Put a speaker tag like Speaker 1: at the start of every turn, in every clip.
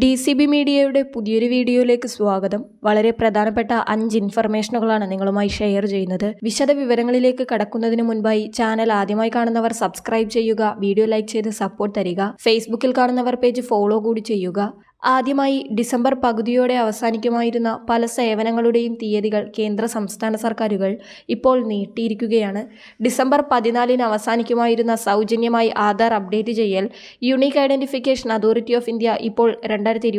Speaker 1: D C B മീഡിയയുടെ പുതിയൊരു വീഡിയോയിലേക്ക് സ്വാഗതം. വളരെ പ്രധാനപ്പെട്ട അഞ്ച് ഇൻഫർമേഷനുകളാണ് നിങ്ങളുമായി ഷെയർ ചെയ്യുന്നത്. വിശദ വിവരങ്ങളിലേക്ക് കടക്കുന്നതിന് മുൻപായി ചാനൽ ആദ്യമായി കാണുന്നവർ സബ്സ്ക്രൈബ് ചെയ്യുക വീഡിയോ ലൈക്ക് ചെയ്ത് സപ്പോർട്ട് തരിക. ഫേസ്ബുക്കിൽ കാണുന്നവർ പേജ് ഫോളോ കൂടി ചെയ്യുക. ആദ്യമായി ഡിസംബർ പകുതിയോടെ അവസാനിക്കുമായിരുന്ന പല സേവനങ്ങളുടെയും തീയതികൾ കേന്ദ്ര സംസ്ഥാന സർക്കാരുകൾ ഇപ്പോൾ നീട്ടിയിരിക്കുകയാണ്. ഡിസംബർ പതിനാലിന് അവസാനിക്കുമായിരുന്ന സൗജന്യമായി ആധാർ അപ്ഡേറ്റ് ചെയ്യൽ unique identification authority of India ഇപ്പോൾ രണ്ടായിരത്തി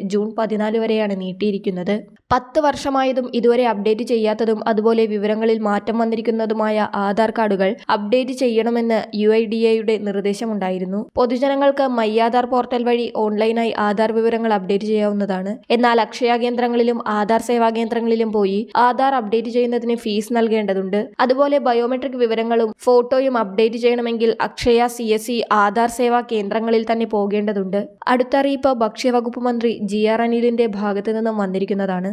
Speaker 1: ജൂൺ പതിനാല് വരെയാണ് നീട്ടിയിരിക്കുന്നത്. പത്ത് വർഷമായതും ഇതുവരെ അപ്ഡേറ്റ് ചെയ്യാത്തതും അതുപോലെ വിവരങ്ങളിൽ മാറ്റം വന്നിരിക്കുന്നതുമായ ആധാർ കാർഡുകൾ അപ്ഡേറ്റ് ചെയ്യണമെന്ന് യു ഐ ഡി എയുടെ നിർദ്ദേശമുണ്ടായിരുന്നു. പൊതുജനങ്ങൾക്ക് മൈ ആധാർ പോർട്ടൽ വഴി ഓൺലൈനായി ആധാർ വിവരങ്ങൾ അപ്ഡേറ്റ് ചെയ്യാവുന്നതാണ്. എന്നാൽ അക്ഷയ കേന്ദ്രങ്ങളിലും ആധാർ സേവാ കേന്ദ്രങ്ങളിലും പോയി ആധാർ അപ്ഡേറ്റ് ചെയ്യുന്നതിന് ഫീസ് നൽകേണ്ടതുണ്ട്. അതുപോലെ ബയോമെട്രിക് വിവരങ്ങളും ഫോട്ടോയും അപ്ഡേറ്റ് ചെയ്യണമെങ്കിൽ Akshaya C S C Aadhaar Seva കേന്ദ്രങ്ങളിൽ തന്നെ പോകേണ്ടതുണ്ട്. അടുത്തറിയിപ്പ് ഭക്ഷ്യവകുപ്പ് മന്ത്രി ജി ആർ അനിലിന്റെ ഭാഗത്തു നിന്നും വന്നിരിക്കുന്നതാണ്.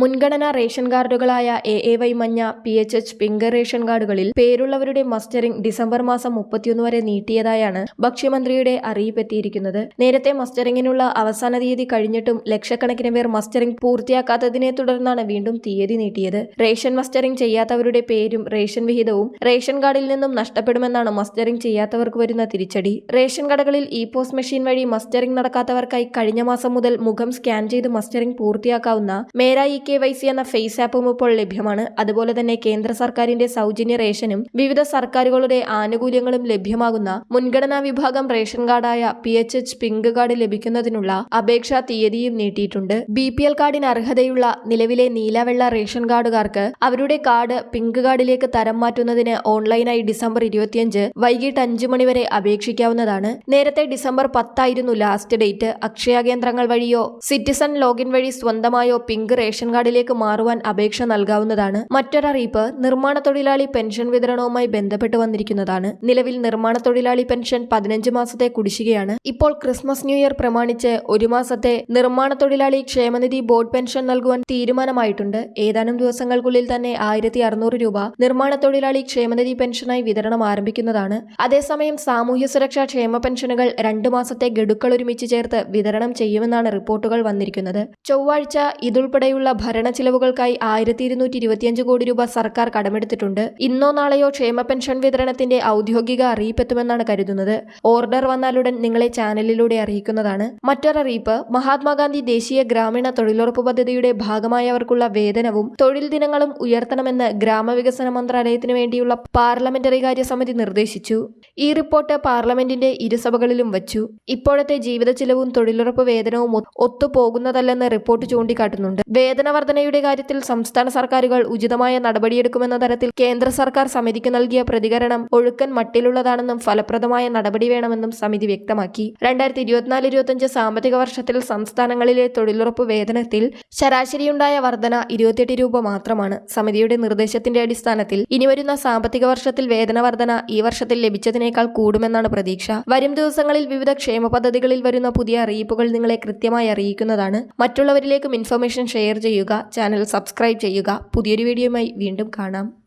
Speaker 1: മുൻഗണനാ റേഷൻ കാർഡുകളായ എ എ വൈ മഞ്ഞ P H H pink ration കാർഡുകളിൽ പേരുള്ളവരുടെ മസ്റ്ററിംഗ് ഡിസംബർ മാസം മുപ്പത്തിയൊന്ന് വരെ നീട്ടിയതായാണ് ഭക്ഷ്യമന്ത്രിയുടെ അറിയിപ്പെത്തിയിരിക്കുന്നത്. നേരത്തെ മസ്റ്ററിംഗിനുള്ള അവസാന തീയതി കഴിഞ്ഞിട്ടും ലക്ഷക്കണക്കിന് പേർ മസ്റ്ററിംഗ് പൂർത്തിയാക്കാത്തതിനെ തുടർന്നാണ് വീണ്ടും തീയതി നീട്ടിയത്. റേഷൻ മസ്റ്ററിംഗ് ചെയ്യാത്തവരുടെ പേരും റേഷൻ വിഹിതവും റേഷൻ കാർഡിൽ നിന്നും നഷ്ടപ്പെടുമെന്നാണ് മസ്റ്ററിംഗ് ചെയ്യാത്തവർക്ക് വരുന്ന തിരിച്ചടി. റേഷൻ കടകളിൽ ഇ പോസ്റ്റ് മെഷീൻ വഴി മസ്റ്ററിംഗ് നടക്കാത്തവർക്കായി കഴിഞ്ഞ മാസം മുതൽ മുഖം സ്കാൻ ചെയ്ത് mustering പൂർത്തിയാക്കാവുന്ന Mera E K Y C എന്ന ഫേസ് ആപ്പും ഇപ്പോൾ ലഭ്യമാണ്. അതുപോലെ തന്നെ കേന്ദ്ര സർക്കാരിന്റെ സൗജന്യ റേഷനും വിവിധ സർക്കാരുകളുടെ ആനുകൂല്യങ്ങളും ലഭ്യമാകുന്ന മുൻഗണനാ വിഭാഗം ration കാർഡായ P H H pink card ലഭിക്കുന്നതിനുള്ള അപേക്ഷാ തീയതിയും നീട്ടിയിട്ടുണ്ട്. ബി പി എൽ കാർഡിന് അർഹതയുള്ള നിലവിലെ നീലവെള്ള റേഷൻ കാർഡുകാർക്ക് അവരുടെ കാർഡ് പിങ്ക് കാർഡിലേക്ക് തരം മാറ്റുന്നതിന് ഓൺലൈനായി ഡിസംബർ ഇരുപത്തിയഞ്ച് വൈകിട്ട് അഞ്ചു മണിവരെ അപേക്ഷിക്കാവുന്നതാണ്. നേരത്തെ ഡിസംബർ പത്തായിരുന്നു ലാസ്റ്റ് ഡേറ്റ്. അക്ഷയ കേന്ദ്രങ്ങൾ വഴിയോ സിറ്റിസൺ ലോഗിൻ വഴി സ്വന്തമായോ പിങ്ക് റേഷൻ കാർഡിലേക്ക് മാറുവാൻ അപേക്ഷ നൽകാവുന്നതാണ്. മറ്റൊരറിയിപ്പ് നിർമ്മാണ തൊഴിലാളി പെൻഷൻ വിതരണവുമായി ബന്ധപ്പെട്ട് വന്നിരിക്കുന്നതാണ്. നിലവിൽ നിർമ്മാണ തൊഴിലാളി പെൻഷൻ പതിനഞ്ച് മാസത്തെ കുടിശ്ശികയാണ്. ഇപ്പോൾ ക്രിസ്മസ് ന്യൂ ഇയർ പ്രമാണിച്ച് ഒരു മാസത്തെ നിർമ്മാണ തൊഴിലാളി ക്ഷേമനിധി ബോർഡ് പെൻഷൻ നൽകുവാൻ തീരുമാനമായിട്ടുണ്ട്. ഏതാനും ദിവസങ്ങൾക്കുള്ളിൽ തന്നെ ആയിരത്തി അറുന്നൂറ് രൂപ നിർമ്മാണ തൊഴിലാളി ക്ഷേമനിധി പെൻഷനായി വിതരണം ആരംഭിക്കുന്നതാണ്. അതേസമയം സാമൂഹ്യ സുരക്ഷാ ക്ഷേമ പെൻഷനുകൾ രണ്ടു മാസത്തെ ഗഡുക്കൾ ഒരുമിച്ച് ചേർത്ത് വിതരണം ചെയ്യുമെന്നാണ് റിപ്പോർട്ടുകൾ വന്നിരിക്കുന്നത്. ചൊവ്വാഴ്ച ഇതുൾപ്പെടെയുള്ള ഭരണ ചിലവുകൾക്കായി ആയിരത്തി ഇരുന്നൂറ്റി ഇരുപത്തിയഞ്ച് കോടി രൂപ സർക്കാർ കടമെടുത്തിട്ടുണ്ട്. ഇന്നോ നാളെയോ ക്ഷേമ പെൻഷൻ വിതരണത്തിന്റെ ഔദ്യോഗിക അറിയിപ്പെത്തുമെന്നാണ് കരുതുന്നത്. ഓർഡർ വന്നാലുടൻ നിങ്ങളെ ചാനലിലൂടെ അറിയിക്കുന്നതാണ്. മറ്റൊരറിയിപ്പ് മഹാത്മാഗാന്ധി ദേശീയ ഗ്രാമീണ തൊഴിലുറപ്പ് പദ്ധതിയുടെ ഭാഗമായവർക്കുള്ള വേതനവും തൊഴിൽ ദിനങ്ങളും ഉയർത്തണമെന്ന് ഗ്രാമവികസന മന്ത്രാലയത്തിന് വേണ്ടിയുള്ള പാർലമെന്ററി കാര്യ സമിതി നിർദ്ദേശിച്ചു. ഈ റിപ്പോർട്ട് പാർലമെന്റിന്റെ ഇരുസഭകളിലും വച്ചു. ഇപ്പോഴത്തെ ജീവിത ചിലവും തൊഴിലുറപ്പ് വേതനവും ഒത്തുപോകുന്നതല്ലെന്ന് റിപ്പോർട്ട് ചൂണ്ടിക്കാട്ടുന്നുണ്ട്. വേതന വർധനയുടെ കാര്യത്തിൽ സംസ്ഥാന സർക്കാരുകൾ ഉചിതമായ നടപടിയെടുക്കുമെന്ന തരത്തിൽ കേന്ദ്ര സർക്കാർ സമിതിക്ക് നൽകിയ പ്രതികരണം ഒഴുക്കൻ മട്ടിലുള്ളതാണെന്നും ഫലപ്രദമായ നടപടി വേണമെന്നും സമിതി വ്യക്തമാക്കി. രണ്ടായിരത്തി ഇരുപത്തിനാല് ഇരുപത്തിയഞ്ച് സാമ്പത്തിക വർഷത്തിൽ സംസ്ഥാനങ്ങളിലെ തൊഴിലുറപ്പ് വേതനത്തിൽ ശരാശരിയുണ്ടായ വർധന ഇരുപത്തിയെട്ട് രൂപ മാത്രമാണ്. സമിതിയുടെ നിർദ്ദേശത്തിന്റെ അടിസ്ഥാനത്തിൽ ഇനി വരുന്ന സാമ്പത്തിക വർഷത്തിൽ വേതന വർധന ഈ വർഷത്തിൽ ലഭിച്ചതിനേക്കാൾ കൂടുമെന്നാണ് പ്രതീക്ഷ. വരും ദിവസങ്ങളിൽ വിവിധ ക്ഷേമ പദ്ധതികളിൽ വരുന്ന പുതിയ അറിയിപ്പുകൾ നിങ്ങളെ കൃത്യമായി അറിയിക്കുന്നതാണ്. മറ്റുള്ളവരിലേക്കും ഇൻഫർമേഷൻ ഷെയർ ചെയ്യുക. ചാനൽ സബ്സ്ക്രൈബ് ചെയ്യുക. പുതിയൊരു വീഡിയോയുമായി വീണ്ടും കാണാം.